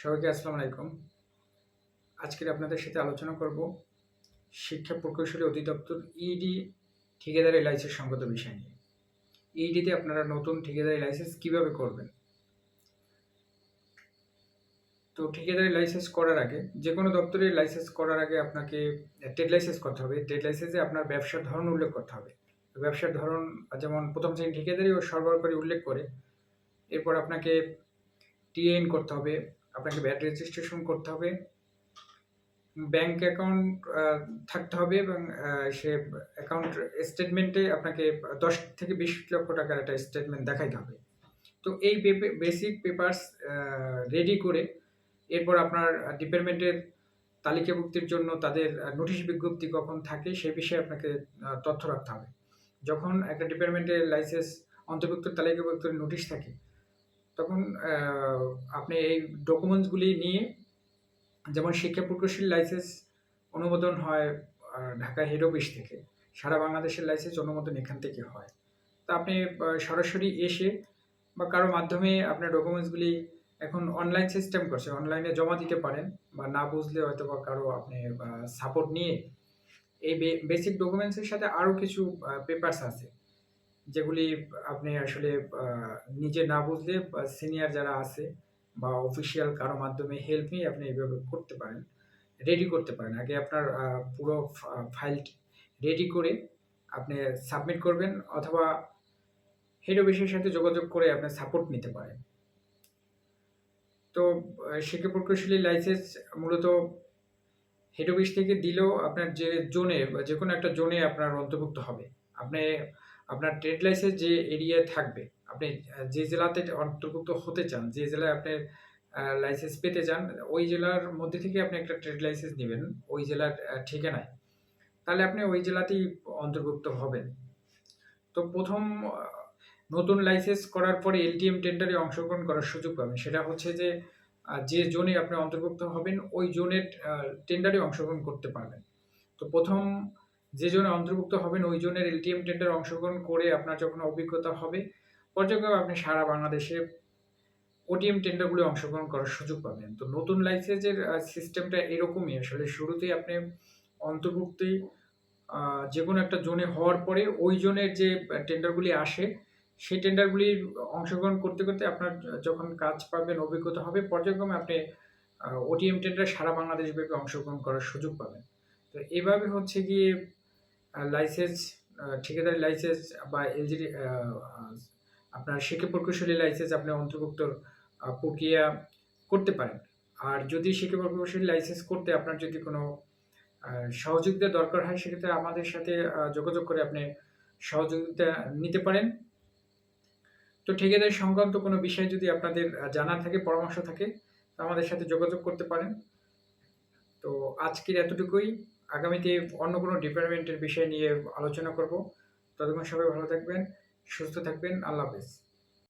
সবাইকে আসসালামু আলাইকুম। আজকের আপনাদের সাথে আলোচনা করব শিক্ষা প্রকৌশলী অধিদপ্তর ইডি ঠিকাদারি লাইসেন্স সংগত বিষয় নিয়ে। ইডিতে আপনারা নতুন ঠিকাদারি লাইসেন্স কীভাবে করবেন? তো ঠিকাদারি লাইসেন্স করার আগে যে কোনো দপ্তরের লাইসেন্স করার আগে আপনাকে ট্রেড লাইসেন্স করতে হবে। ট্রেড লাইসেন্সে আপনার ব্যবসার ধরন উল্লেখ করতে হবে। ব্যবসার ধরন, যেমন প্রথম শ্রেণি ঠিকাদারি ও সরবরাহকারী উল্লেখ করে, এরপর আপনাকে টিএন করতে হবে। আপনাকে ব্যাট রেজিস্ট্রেশন করতে হবে। ব্যাংক অ্যাকাউন্ট থাকতে হবে এবং সে অ্যাকাউন্ট স্টেটমেন্টে আপনাকে দশ থেকে বিশ লক্ষ টাকার একটা স্টেটমেন্ট দেখাইতে হবে। তো এই বেসিক পেপারস রেডি করে এরপর আপনার ডিপার্টমেন্টের তালিকাভুক্তির জন্য তাদের নোটিশ বিজ্ঞপ্তি কখন থাকে সে বিষয়ে আপনাকে তথ্য রাখতে হবে। যখন একটা ডিপার্টমেন্টের লাইসেন্স অন্তর্ভুক্ত তালিকাভুক্ত নোটিশ থাকে তখন আপনি এই ডকুমেন্টসগুলি নিয়ে যেমন শিক্ষা প্রকৌশলী লাইসেন্স অনুমোদন হয় ঢাকা হেড অফিস থেকে, সারা বাংলাদেশের লাইসেন্স অনুমোদন এখান থেকে হয়। তা আপনি সরাসরি এসে বা কারও মাধ্যমে আপনার ডকুমেন্টসগুলি এখন অনলাইন সিস্টেম করছে অনলাইনে জমা দিতে পারেন বা না বুঝলে হয়তো বা কারও আপনি সাপোর্ট নিয়ে। এই বেসিক ডকুমেন্টসের সাথে আরও কিছু পেপারস আছে। যেগুলি আপনি আসলে নিজে না বুঝলে সিনিয়র যারা আছে বা অফিসিয়াল কারও মাধ্যমে হেল্প নিয়ে আপনি এইভাবে করতে পারেন রেডি করতে পারেন। আগে আপনার পুরো ফাইলটি রেডি করে আপনি সাবমিট করবেন অথবা হেড অফিসের সাথে যোগাযোগ করে আপনি সাপোর্ট নিতে পারেন। তো শিক্ষা প্রকৌশলী লাইসেন্স মূলত হেড অফিস থেকে দিলেও আপনার যে জোনে যে কোনো একটা জোনে আপনার অন্তর্ভুক্ত হবে। আপনি আপনার ট্রেড লাইসেন্স যে এরিয়ায় থাকবে, আপনি যে জেলাতে অন্তর্ভুক্ত হতে চান, যে জেলায় আপনি লাইসেন্স পেতে চান, ওই জেলার মধ্যে থেকে আপনি একটা ট্রেড লাইসেন্স নেবেন, ওই জেলার ঠিকানায়। তাহলে আপনি ওই জেলাতেই অন্তর্ভুক্ত হবেন। তো প্রথম নতুন লাইসেন্স করার পরে এলটিএম টেন্ডারে অংশগ্রহণ করার সুযোগ পাবেন। সেটা হচ্ছে যে যে জোনে আপনি অন্তর্ভুক্ত হবেন, ওই জোনের টেন্ডারে অংশগ্রহণ করতে পারবেন। তো প্রথম যে জোনে অন্তর্ভুক্ত হবেন, ওই জোনের এলটিএম টেন্ডারে অংশগ্রহণ করে আপনার যখন অভিজ্ঞতা হবে, পর্যায়ক্রমে আপনি সারা বাংলাদেশে ওটিএম টেন্ডারগুলো অংশগ্রহণ করার সুযোগ পাবেন। তো নতুন লাইসেন্সের সিস্টেমটা এরকমই, আসলে শুরুতেই আপনি অন্তর্ভুক্তি যে কোনো একটা জোনে হওয়ার পরে ওই জোনের যে টেন্ডারগুলি আসে, সেই টেন্ডারগুলি অংশগ্রহণ করতে করতে আপনার যখন কাজ পাবেন, অভিজ্ঞতা হবে, পর্যায়ক্রমে আপনি ওটিএম টেন্ডার সারা বাংলাদেশ ব্যাপী অংশগ্রহণ করার সুযোগ পাবেন। তো এভাবে হচ্ছে গিয়ে লাইসেন্স ঠিকাদারি লাইসেন্স বা এলজিডি আপনার শিক্ষা প্রকৌশলী লাইসেন্স আপনি অন্তর্ভুক্ত প্রক্রিয়া করতে পারেন। আর যদি শিক্ষা প্রকৌশলী লাইসেন্স করতে আপনার যদি কোনো সহযোগিতা দরকার হয়, সেক্ষেত্রে আমাদের সাথে যোগাযোগ করে আপনি সহযোগিতা নিতে পারেন। তো ঠিকাদারি সংক্রান্ত কোনো বিষয় যদি আপনাদের জানার থাকে, পরামর্শ থাকে আমাদের সাথে যোগাযোগ করতে পারেন। তো আজকের এতটুকুই। আগামীতে অন্য কোনো ডিপার্টমেন্টের বিষয় নিয়ে আলোচনা করব। ততক্ষণ সবাই ভালো থাকবেন, সুস্থ থাকবেন, আল্লাহ হাফেজ।